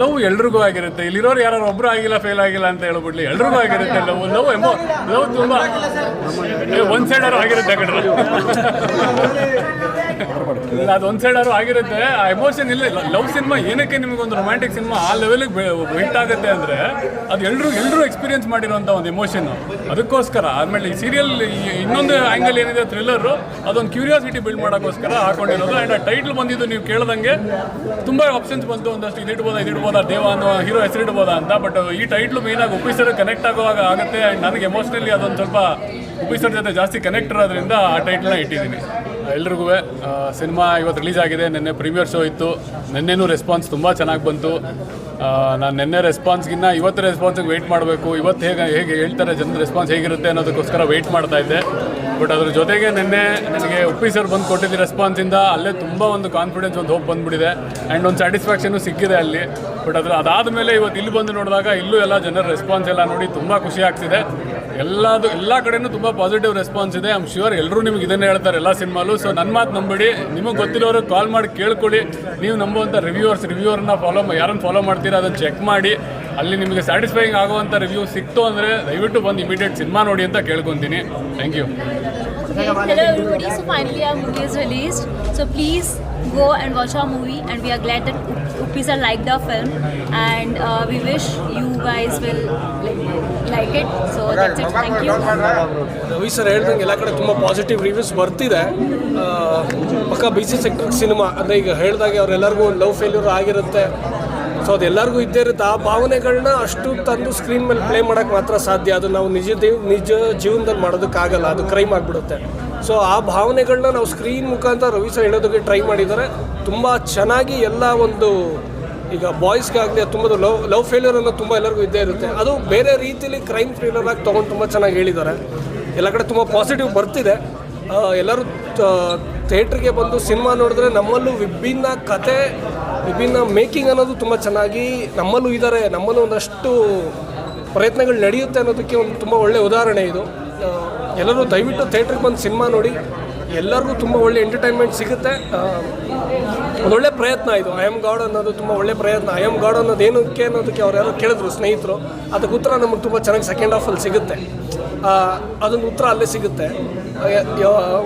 Love ಎಲ್ರಿಗೂ ಆಗಿರುತ್ತೆ. ಇಲ್ಲಿರೋರು ಯಾರು ಒಬ್ರು ಆಗಿಲ್ಲ ಫೇಲ್ ಆಗಿಲ್ಲ ಅಂತ ಹೇಳ್ಬಿಡ್ಲಿ. ಎಲ್ರಿಗೂ ಆಗಿರುತ್ತೆ ಲವ್. ಲವ್ ಎಮೋ ಲವ್ ತುಂಬಾ ಒಂದ್ ಸೈಡ್ ಆಗಿರುತ್ತೆ ಇಲ್ಲ, ಅದು ಒಂದ್ ಸೈಡ್ ಆಗಿರುತ್ತೆ. ಆ ಎಮೋಷನ್ ಇಲ್ಲ ಲವ್ ಸಿನಿಮಾ ಏನಕ್ಕೆ ನಿಮಗೊಂದು ರೊಮ್ಯಾಂಟಿಕ್ ಸಿನಿಮಾ ಆ ಲೆವೆಲ್ಗೆ ಹಿಟ್ ಆಗುತ್ತೆ ಅಂದ್ರೆ ಅದು ಎಲ್ಲರೂ ಎಲ್ಲರೂ ಎಕ್ಸ್ಪೀರಿಯನ್ಸ್ ಮಾಡಿರುವಂತ ಒಂದು ಎಮೋಷನ್ ಅದಕ್ಕೋಸ್ಕರ ಆಮೇಲೆ ಈ ಸೀರಿಯಲ್ ಇನ್ನೊಂದು ಆಂಗಲ್ ಏನಿದೆ ಥ್ರಿಲ್ಲರ್ ಅದೊಂದು ಕ್ಯೂರಿಯಾಸಿಟಿ ಬಿಲ್ಡ್ ಮಾಡೋಕ್ಕೋಸ್ಕರ ಹಾಕೊಂಡಿರೋದು. ಆ್ಯಂಡ್ ಆ ಟೈಟ್ಲ್ ಬಂದಿದ್ದು ನೀವು ಕೇಳ್ದಂಗೆ ತುಂಬಾ ಆಪ್ಷನ್ಸ್ ಬಂತು ಒಂದಷ್ಟು ಇದಿಡ್ಬೋದಾ ಇದಿಡ್ಬೋದಾ, ದೇವ ಅನ್ನೋ ಹೀರೋ ಹೆಸರಿಡ್ಬೋದಾ ಅಂತ. ಬಟ್ ಈ ಟೈಟ್ಲು ಮೇಯ್ನಾಗಿ ಉಪಿಸರ್ ಕನೆಕ್ಟ್ ಆಗುವಾಗ ಆಗುತ್ತೆ. ಆ್ಯಂಡ್ ನನಗೆ ಎಮೋಷ್ನಲಿ ಅದೊಂದು ಸ್ವಲ್ಪ ಉಪಿಸರ್ ಜೊತೆ ಜಾಸ್ತಿ ಕನೆಕ್ಟ್ ಇರೋದ್ರಿಂದ ಆ ಟೈಟ್ಲ್ನ ಇಟ್ಟಿದ್ದೀನಿ. ಎಲ್ರಿಗೂ ಸಿನಿಮಾ ಇವತ್ತು ರಿಲೀಸ್ ಆಗಿದೆ. ನಿನ್ನೆ ಪ್ರೀಮಿಯರ್ ಶೋ ಇತ್ತು. ನಿನ್ನೆನೂ ರೆಸ್ಪಾನ್ಸ್ ತುಂಬ ಚೆನ್ನಾಗಿ ಬಂತು. ನಾನು ನಿನ್ನೆ ರೆಸ್ಪಾನ್ಸ್ಗಿನ್ನ ಇವತ್ತು ರೆಸ್ಪಾನ್ಸಿಗೆ ವೆಯ್ಟ್ ಮಾಡಬೇಕು. ಇವತ್ತು ಹೇಗೆ ಹೇಗೆ ಹೇಳ್ತಾರೆ, ಜನರ ರೆಸ್ಪಾನ್ಸ್ ಹೇಗಿರುತ್ತೆ ಅನ್ನೋದಕ್ಕೋಸ್ಕರ ವೆಯ್ಟ್ ಮಾಡ್ತಾ ಇದ್ದೆ. ಬಟ್ ಅದ್ರ ಜೊತೆಗೆ ನಿನ್ನೆ ನನಗೆ ಉಪ್ಪಿ ಸರ್ ಬಂದು ಕೊಟ್ಟಿದ್ದ ರೆಸ್ಪಾನ್ಸಿಂದ ಅಲ್ಲೇ ತುಂಬ ಒಂದು ಕಾನ್ಫಿಡೆನ್ಸ್ ಒಂದು ಹೋಗಿ ಬಂದ್ಬಿಟ್ಟಿದೆ. ಆ್ಯಂಡ್ ಒಂದು ಸ್ಯಾಟಿಸ್ಫ್ಯಾಕ್ಷನು ಸಿಕ್ಕಿದೆ ಅಲ್ಲಿ. ಬಟ್ ಅದ್ರ ಅದಾದಮೇಲೆ ಇವತ್ತು ಇಲ್ಲಿ ಬಂದು ನೋಡಿದಾಗ ಇಲ್ಲೂ ಎಲ್ಲ ಜನರ ರೆಸ್ಪಾನ್ಸ್ ಎಲ್ಲ ನೋಡಿ ತುಂಬ ಖುಷಿ ಆಗ್ತಿದೆ. ಎಲ್ಲದು ಎಲ್ಲ ಕಡೆನೂ ತುಂಬ ಪಾಸಿಟಿವ್ ರೆಸ್ಪಾನ್ಸ್ ಇದೆ. ಐಮ್ ಶ್ಯೂರ್ ಎಲ್ಲರೂ ನಿಮ್ಗೆ ಇದನ್ನೇ ಹೇಳ್ತಾರೆ ಎಲ್ಲ ಸಿನಿಮಾಲು. ಸೊ ನನ್ನ ಮಾತು ನಂಬಿಡಿ ನಿಮಗೆ ಗೊತ್ತಿರೋರು ಕಾಲ್ ಮಾಡಿ ಕೇಳ್ಕೊಳ್ಳಿ. ನೀವು ನಂಬುವಂಥ ರಿವ್ಯೂವರ್ಸ್ ರಿವ್ಯೂವರ್ನ ಫಾಲೋ ಯಾರನ್ನು ಫಾಲೋ ಮಾಡ್ತೀರಾ ಅದನ್ನು ಚೆಕ್ ಮಾಡಿ. ಅಲ್ಲಿ ನಿಮಗೆ ಸ್ಯಾಟಿಸ್ಫೈಯಿಂಗ್ ಆಗುವಂಥ ರಿವ್ಯೂ ಸಿಕ್ತು ಅಂದರೆ ದಯವಿಟ್ಟು ಬಂದು ಇಮಿಡಿಯೇಟ್ ಸಿನಿಮಾ ನೋಡಿ ಅಂತ ಕೇಳ್ಕೊತೀನಿ. Thank you hello everybody. So finally our movie is released. So please go and watch our movie and we are glad that Uppisa liked our film and uh, we wish you guys will like, like it. So that's it. Thank you. Ravi sir ಹೇಳ್ದಂಗೆ ಎಲ್ಲ ಕಡೆ ತುಂಬ positive reviews ಬರ್ತಿದೆ ಪಕ್ಕ ಬಿಸಿ sector cinema ಅಂದರೆ ಈಗ ಹೇಳ್ದಾಗೆ ಅವ್ರೆಲ್ಲರಿಗೂ ಲವ್ ಫೇಲ್ಯೂರ್ ಆಗಿರುತ್ತೆ ಸೊ ಅದೆಲ್ಲರಿಗೂ ಇದ್ದೇ ಇರುತ್ತೆ. ಆ ಭಾವನೆಗಳನ್ನ ಅಷ್ಟು ತಂದು ಸ್ಕ್ರೀನ್ ಮೇಲೆ ಪ್ಲೇ ಮಾಡೋಕ್ಕೆ ಮಾತ್ರ ಸಾಧ್ಯ. ಅದು ನಾವು ನಿಜ ನಿಜ ಜೀವನದಲ್ಲಿ ಮಾಡೋದಕ್ಕಾಗಲ್ಲ. ಅದು ಕ್ರೈಮ್ ಆಗಿಬಿಡುತ್ತೆ. ಸೊ ಆ ಭಾವನೆಗಳನ್ನ ನಾವು ಸ್ಕ್ರೀನ್ ಮುಖಾಂತರ ರವಿ ಸರ್ ಹೇಳೋದಕ್ಕೆ ಟ್ರೈ ಮಾಡಿದ್ದಾರೆ. ತುಂಬ ಚೆನ್ನಾಗಿ ಎಲ್ಲ ಒಂದು ಈಗ ಬಾಯ್ಸ್ಗಾಗಲಿ ತುಂಬ ಲವ್ ಲವ್ ಫೇಲ್ಯೂರ್ ಅನ್ನೋ ತುಂಬ ಎಲ್ಲರಿಗೂ ಇದ್ದೇ ಇರುತ್ತೆ. ಅದು ಬೇರೆ ರೀತಿಯಲ್ಲಿ ಕ್ರೈಮ್ ಥ್ರಿಲ್ಲರ್ ಆಗಿ ತೊಗೊಂಡು ತುಂಬ ಚೆನ್ನಾಗಿ ಹೇಳಿದ್ದಾರೆ. ಎಲ್ಲ ಕಡೆ ತುಂಬ ಪಾಸಿಟಿವ್ ಬರ್ತಿದೆ. ಎಲ್ಲರೂ ಥಿಯೇಟ್ರಿಗೆ ಬಂದು ಸಿನಿಮಾ ನೋಡಿದ್ರೆ ನಮ್ಮಲ್ಲೂ ವಿಭಿನ್ನ ಕತೆ, ವಿಭಿನ್ನ ಮೇಕಿಂಗ್ ಅನ್ನೋದು ತುಂಬ ಚೆನ್ನಾಗಿ ನಮ್ಮಲ್ಲೂ ಇದ್ದಾರೆ ನಮ್ಮಲ್ಲೂ ಒಂದಷ್ಟು ಪ್ರಯತ್ನಗಳು ನಡೆಯುತ್ತೆ ಅನ್ನೋದಕ್ಕೆ ಒಂದು ತುಂಬ ಒಳ್ಳೆಯ ಉದಾಹರಣೆ ಇದು. ಎಲ್ಲರೂ ದಯವಿಟ್ಟು ಥಿಯೇಟ್ರಿಗೆ ಬಂದು ಸಿನಿಮಾ ನೋಡಿ. ಎಲ್ಲರಿಗೂ ತುಂಬ ಒಳ್ಳೆ ಎಂಟರ್ಟೈನ್ಮೆಂಟ್ ಸಿಗುತ್ತೆ. ಒಳ್ಳೆ ಪ್ರಯತ್ನ ಇದು. ಐ ಆಮ್ ಗಾಡ್ ಅನ್ನೋದು ತುಂಬ ಒಳ್ಳೆ ಪ್ರಯತ್ನ. ಐ ಆಮ್ ಗಾಡ್ ಅನ್ನೋದು ಏನಕ್ಕೆ ಅನ್ನೋದಕ್ಕೆ ಅವ್ರು ಯಾರೋ ಕೇಳಿದ್ರು ಸ್ನೇಹಿತರು. ಅದಕ್ಕೆ ಉತ್ತರ ನಮಗೆ ತುಂಬ ಚೆನ್ನಾಗಿ ಸೆಕೆಂಡ್ ಹಾಫಲ್ಲಿ ಸಿಗುತ್ತೆ. ಅದೊಂದು ಉತ್ತರ ಅಲ್ಲೇ ಸಿಗುತ್ತೆ.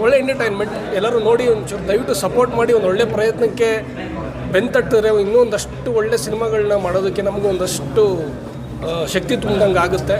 ಒಳ್ಳೆ ಎಂಟರ್ಟೈನ್ಮೆಂಟ್ ಎಲ್ಲರೂ ನೋಡಿ ಒಂಚೂರು ದಯವಿಟ್ಟು ಸಪೋರ್ಟ್ ಮಾಡಿ ಒಂದು ಒಳ್ಳೆ ಪ್ರಯತ್ನಕ್ಕೆ ಬೆಂತಟ್ಟಿದ್ರೆ ಇನ್ನೂ ಒಂದಷ್ಟು ಒಳ್ಳೆ ಸಿನಿಮಾಗಳನ್ನ ಮಾಡೋದಕ್ಕೆ ನಮಗೂ ಒಂದಷ್ಟು ಶಕ್ತಿ ತುಂಬಿದಂಗೆ ಆಗುತ್ತೆ.